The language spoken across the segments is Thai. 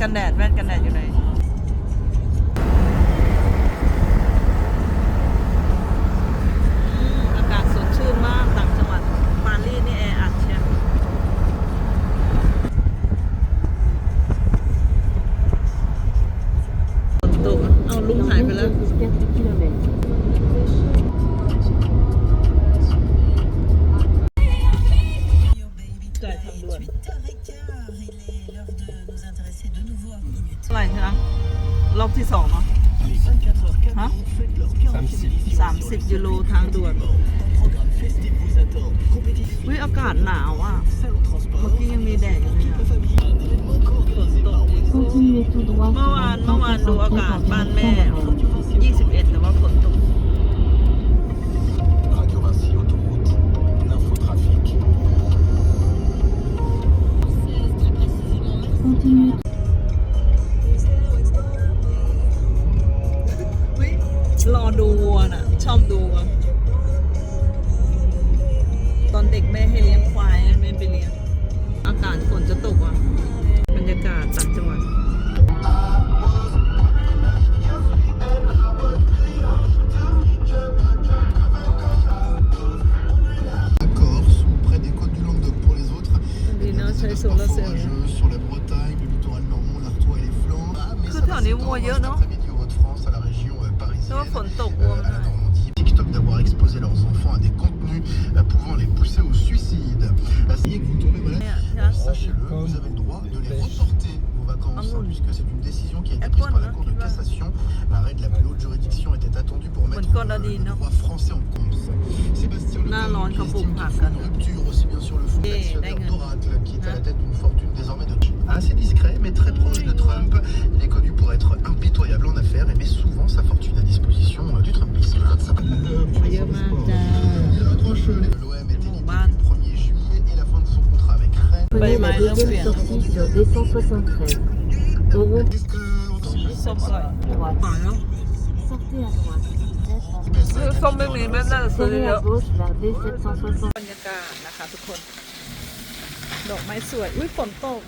กันแดดแว่นกันแดดอยู่ไหน Cour de cassation. L'arrêt de la plus haute juridiction était attendu pour mettre le droit français en compte. Sébastien Lecoq qui estime qu'il faut une rupture aussi bien sur le fond d'actionnaire d'Oracle qui est à la tête d'une fortune désormais de assez discret mais très proche de Trump. Il est connu pour être impitoyable en affaires et met souvent sa fortune à disposition euh, du Trumpisme. L'OM était libre du 1er juillet et la fin de son contrat avec Rennes. La deuxième sortie sur 273. ส้มอร่อยหวานเนาะซื้อส้มไม่มีแม่น่าจะซื้อเยอะบรรยากาศนะคะทุกคน ดอกไม้สวย อุ้ยฝนตก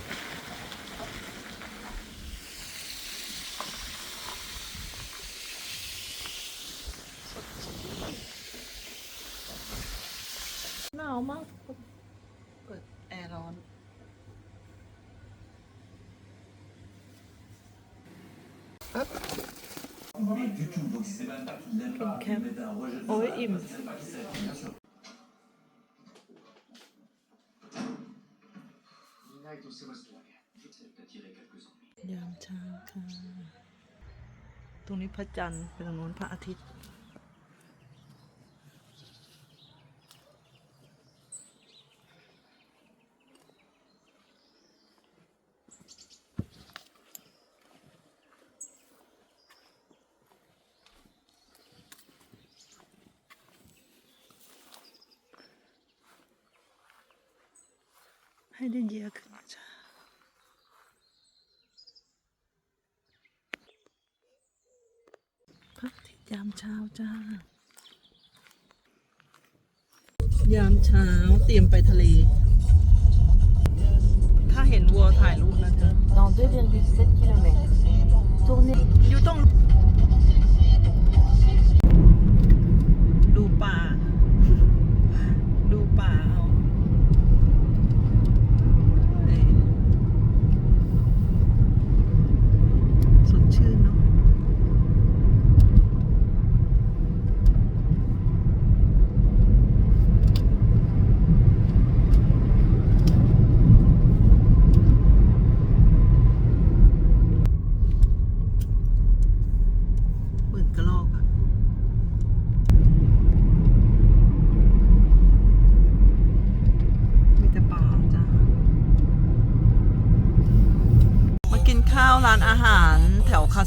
หนาวมาก Mais du tout, donc si c'est même pas qu'il l'aime pas, qu'il mette un rejet de oh, oui, il... c'est pas qu'il sait, bien sûr. Nina est au Sébastoir. Je sais que t'as tiré quelques ennuis. ยามเช้าค่ะตรงนี้พระจันทร์ตรงโน้นพระอาทิตย์ ช้าจ้า ยามเช้าเตรียมไปทะเล ถ้าเห็นวัวถ่ายรูปนะเธอ dans 2,7 km. Tournez. อยู่ตรง ดูป่า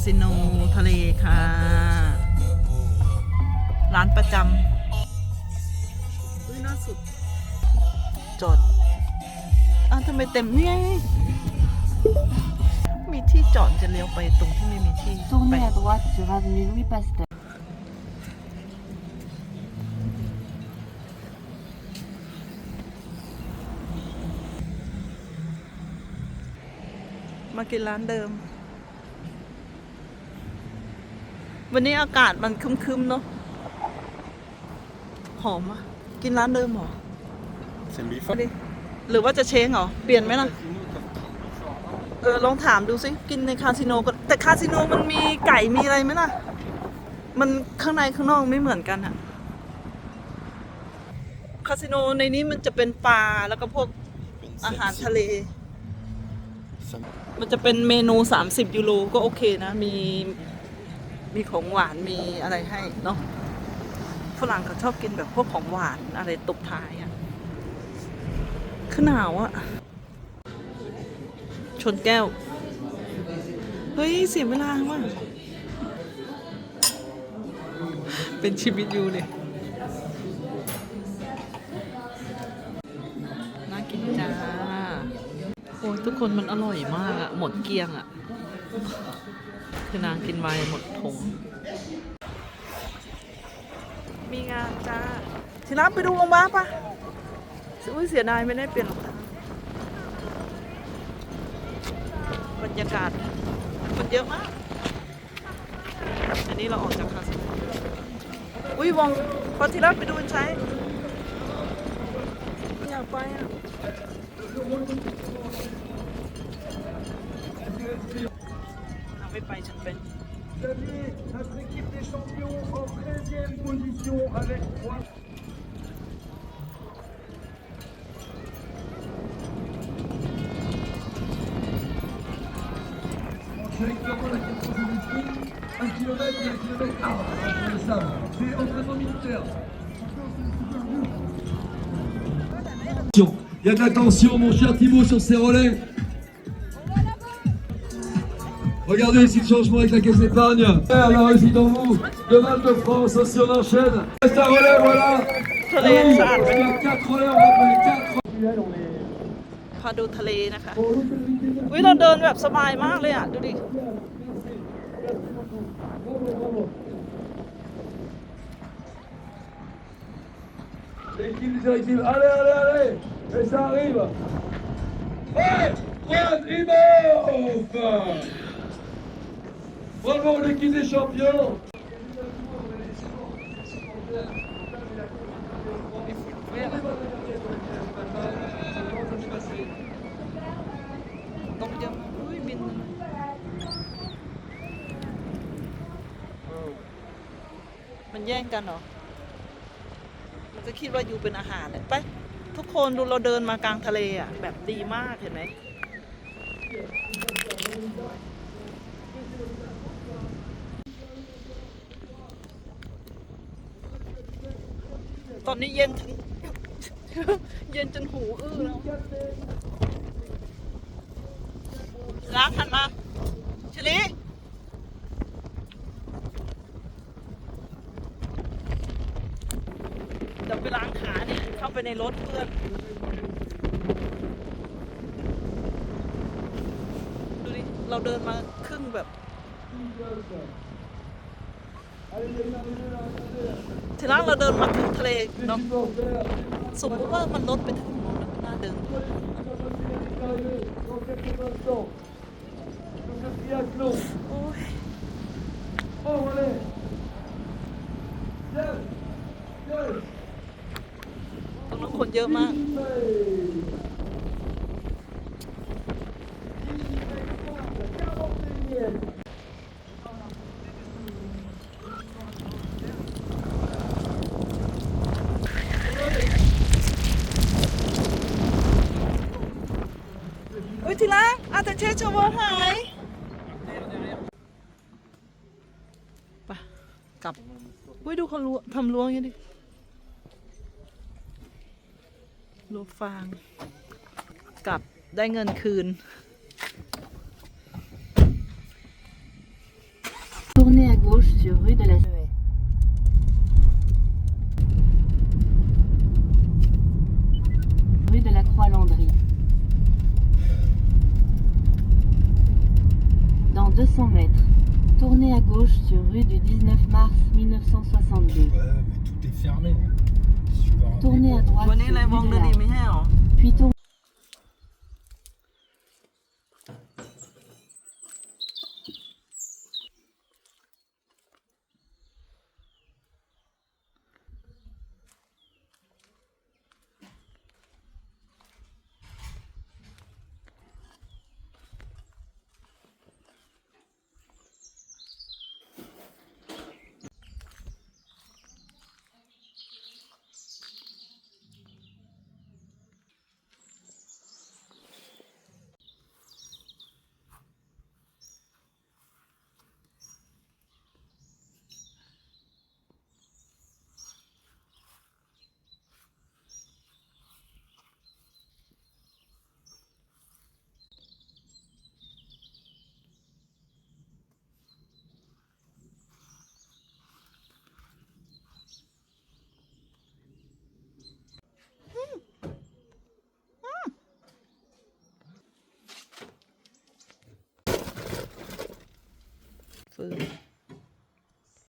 สิโนทะเลค่ะ ร้านประจำอุ้ยน่าสุด จอดอ้าวทำไมเต็มเนี่ยมีที่จอดจะเลี้ยวไปตรงที่ไม่มีที่ไป Tournez à droite sur avenue Louis Pasteur. มากินร้านเดิม วันนี้อากาศมันครึมๆเนาะ หอมอะกินร้านเดิมเหรอ C'est le เอาดิหรือว่าจะเช้งเหรอ เปลี่ยนไหมล่ะ เออ ลองถามดูสิ กินในคาสิโนก็แต่คาสิโนมันมีไก่มีอะไรไหมล่ะ มันข้างในข้างนอกไม่เหมือนกันอะคาสิโนในนี้มันจะเป็นปลาแล้วก็พวก อาหารทะเลมันจะเป็นเมนู 30 ยูโรก็โอเคนะ มี มีของหวานมีอะไรให้เนาะฝรั่งเขาชอบกินแบบพวกของหวานอะไรตบท้ายอะคือหนาวอะชนแก้ว เฮ้ย เสียเวลาว่ะเป็นชีวิตอยู่เลยน่ากินจ้า โอ้ยทุกคนมันอร่อยมากอะหมดเกลี้ยงอะ คือนางกินไวน์หมดถุง มีงานจ้าทีรับไปดูองค์บ้าปะอุ้ยเสียดายไม่ได้เปลี่ยนรองเท้าบรรยากาศคนเยอะมาก อันนี้เราออกจากคาสอุ้ยวองพอทีรับไปดูใช้อยากไปอะ fait pas notre équipe des champions en 13e position avec 3. Ah, je vais clairement la question de 1 km et 1 km. Ah, le sabre. C'est en entraînement militaire. Il y a de la tension, mon cher Thibaut, sur ces relais. Regardez ici le changement avec la caisse d'épargne. La réussite dans vous. De Val de France, aussi on enchaîne. C'est un relais, voilà. ทะเลสาดไป Il y a 4 relais, on va faire 4 พาดูทะเลนะคะ วิเราเดินแบบสบายมากเลยอ่ะ ดูดิ L'équipe des directives, allez, allez, allez Et ça arrive Ouais Juan Imhoff Bravo l'équipe des champions มันแย่งกันเหรอ มันก็คิดว่าอยู่เป็นอาหารเลยไป ทุกคนดูเราเดินมากลางทะเลอะ แบบดีมากเห็นไหม ตอนนี้เย็นถึงเย็นจนหูอื้อแล้วล้างหันมาชลิเดี๋ยวไปล้างขาเนี่ยเข้าไปในรถเพื่อนดูดิ เราเดินมาครึ่งแบบ ทีแรกเราเดินมาถึงทะเลเนาะสมมติว่ามันลดไปถึงโน่นนะน่าเดินโอ้ยตรงนั้นคนเยอะมาก ที่รกอาจจะเชชวหายปกลับอุ้ยดูเขาล้วทำล้วงอย่างนี้ดิล้วงฟาง กลับได้เงินคืนเนี่ย gauche sur rue de la 200 mètres. Tournez à gauche sur rue du 19 mars 1962. Ouais, mais tout est fermé. Hein. Tournez à droite. Sur Puis tournez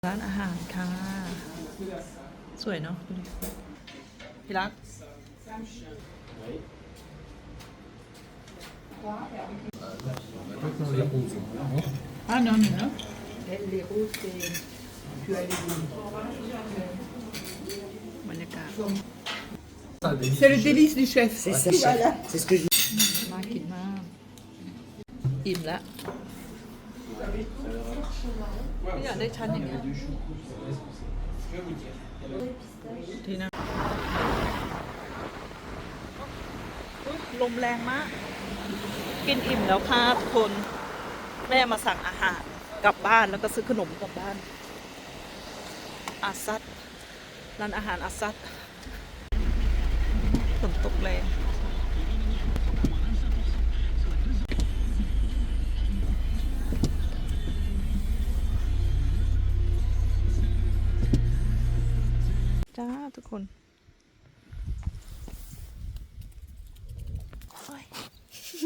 ร้านอาหารค่ะ สวยเนาะดูดิพี่รัก Ah non, non, non. Les rouges, c'est... Tu as les บรรยากาศ C'est le délice du chef. C'est ça, chef. C'est ce que je น่ากินมาก อิ่มแล้วไม่ อยากได้ชั้นอย่างเงี้ยทีนะลมแรงมาก กินอิ่มแล้วค่ะทุกคน แม่มาสั่งอาหารกลับบ้านแล้วก็ซื้อขนมกลับบ้าน อาซัดร้านอาหารอาซัดฝนตกแรง จ้าทุกคน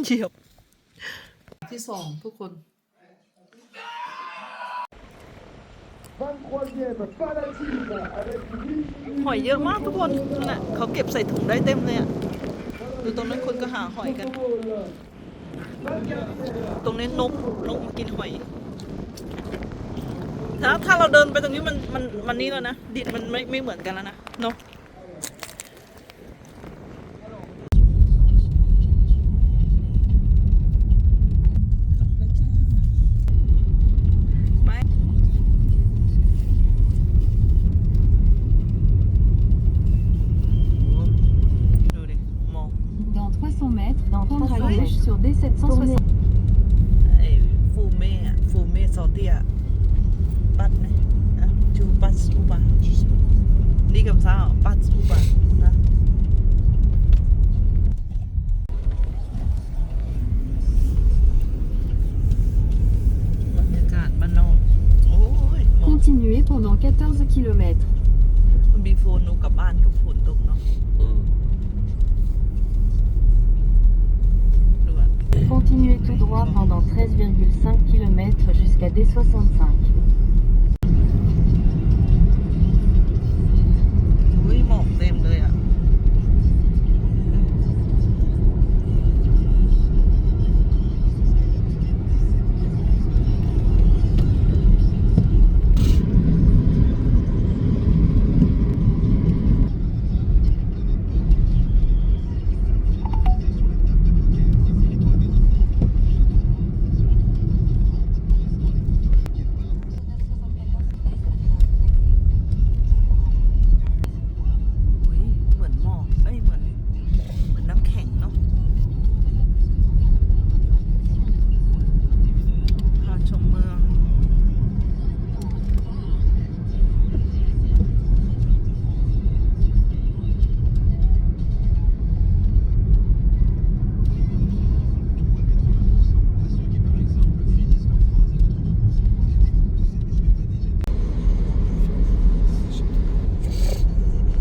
เหยียบ ที่สองทุกคน หอยเยอะมากทุกคนนั่นน่ะเขาเก็บใส่ถุงได้เต็มเลยอะดูตรงนั้นคนก็หาหอยกัน ตรงนี้นกนกมากินหอย ถ้าถ้าเราเดินไปตรงนี้มันมันมันนี่แล้วนะดินมันไม่ไม่เหมือนกันแล้วนะเนาะ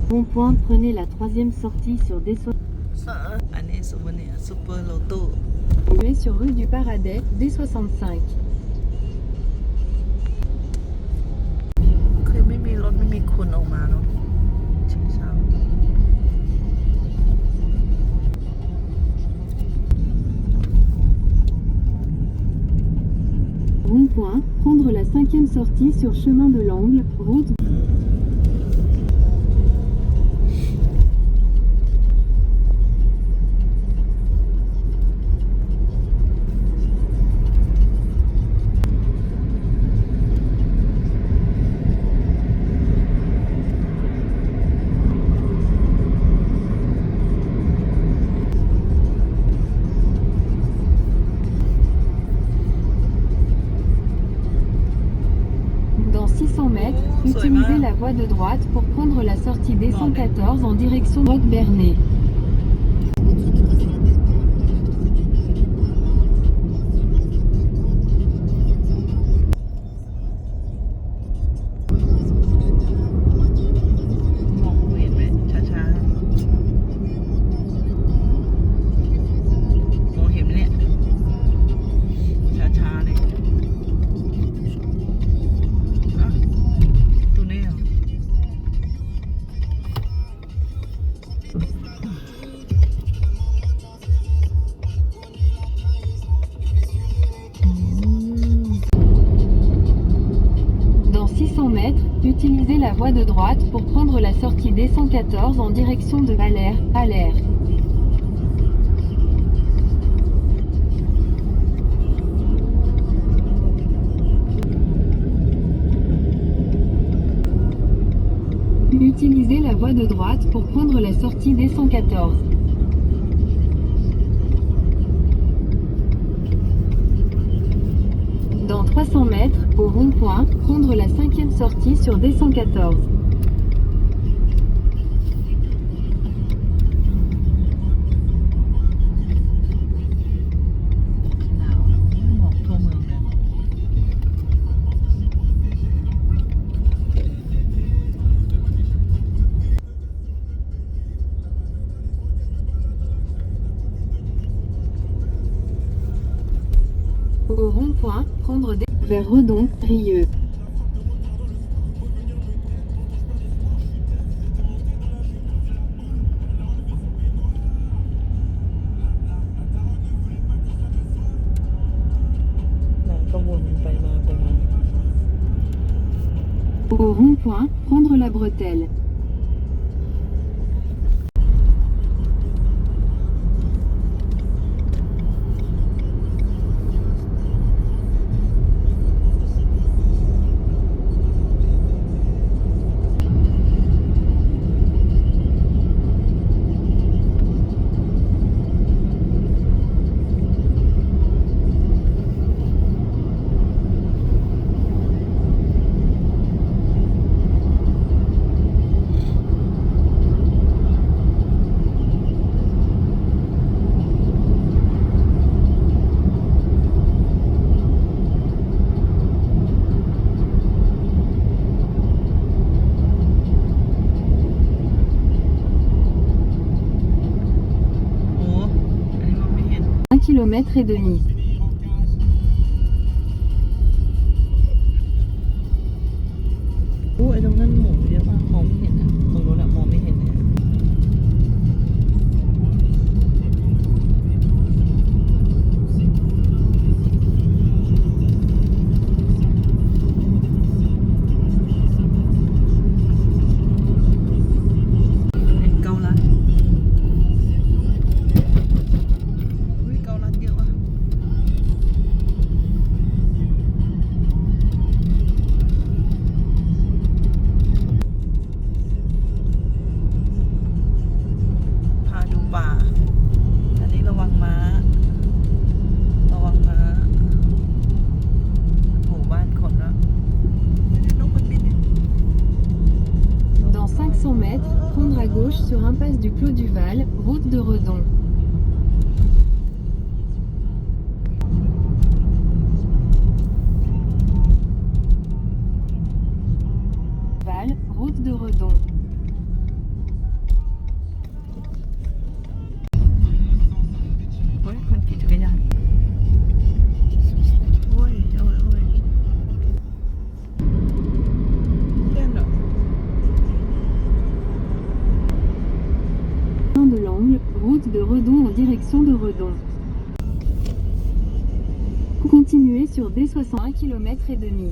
Bon point. prenez la troisième sortie sur des so Allez, super sur rue du Paradet, D65. คือไม่มีรถไม่มีคนออกมาเนาะเช้า Rond-point, prendre la cinquième sortie sur chemin de l'angle, route. 200 mètres, utilisez la voie de droite pour prendre la sortie D114 en direction Roque Bernay. voie de droite pour prendre la sortie D114 en direction de Valère, Valère. Utilisez la voie de droite pour prendre la sortie D114. cinquième sortie sur D114. rond-point, prendre la bretelle. kilomètres et demi. route de Redon. de Redon. Continuez sur D61 km et demi.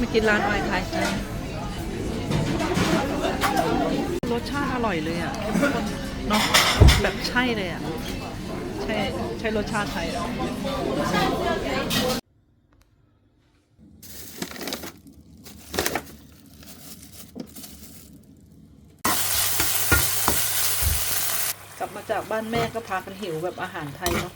มากินร้านวายไทยกันรสชาติอร่อยเลยอะเข้มข้นาะแบบใช่เลยอะ ใช่ใช่รสชาติไทยอะกลับมาจากบ้านแม่ก็พากันหิวแบบอาหารไทยเนาะ